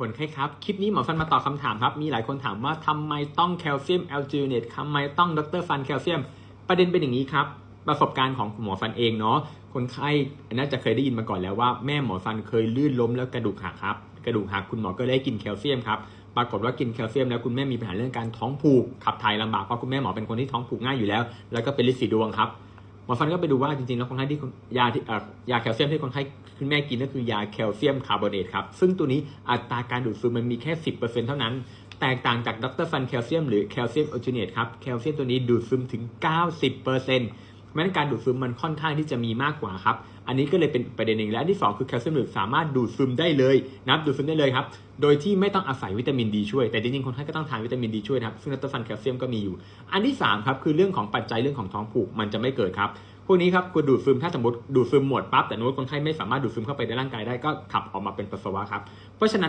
คนไข้ครับ คลิปนี้หมอฟันมาตอบคำถามครับ มีหลายคนถามว่าทำไมต้องแคลเซียมแอลจูเนตทำไมต้องดรฟันแคลเซียม ประเด็นเป็นอย่างนี้ครับ ประสบการณ์ของคุณหมอฟันเองเนาะ คนไข้น่าจะเคยได้ยินมาก่อนแล้วว่าแม่หมอฟันเคยลื่นล้มแล้วกระดูกหักครับ กระดูกหักคุณหมอก็ได้กินแคลเซียมครับ ปรากฏว่ากินแคลเซียมแล้วคุณแม่มีปัญหาเรื่องการท้องผูก ขับถ่ายลำบากเพราะคุณแม่หมอเป็นคนที่ท้องผูกง่ายอยู่แล้ว แล้วก็เป็นลินสีดวงครับ มอฟันก็ไปดูว่าจริงๆแล้วคนไข้ที่ยาที่ยาแคลเซียมที่คนไข้คุณแม่กินก็คือยาแคลเซียมคาร์บอเนตครับ ซึ่งตัวนี้อัตราการดูดซึมมันมีแค่ 10%เท่านั้น แตกต่างจากดรฟันแคลเซียมหรือแคลเซียมโอจูเนตครับ แคลเซียมตัวนี้ดูดซึมถึง 90% เพราะฉะนั้นการดูดซึมมันค่อนข้างที่จะมีมากกว่าครับ อันนี้ก็เลยเป็นประเด็นหนึ่งและอันที่สองคือแคลเซียมหรือสามารถดูดซึมได้เลยนะครับดูดซึมได้เลยครับ โดยที่ไม่ต้องอาศัยวิตามินดีช่วย แต่จริงๆ คนไข้ก็ต้องทานวิตามินดีช่วยนะครับ ซึ่งดรฟันแคลเซียมก็มีอยู่ อันที่สามครับคือเรื่องของปัจจัยเรื่องของท้องผูกมันจะไม่เกิดครับพวกนี้ครับควรดูดซึมถ้าสมมติดูดซึมหมดปั๊บแต่สมมติคนไข้ไม่สามารถดูดซึมเข้าไปในร่างกายได้ก็ขับออกมาเป็นปัสสาวะครับ เพราะฉะนั้น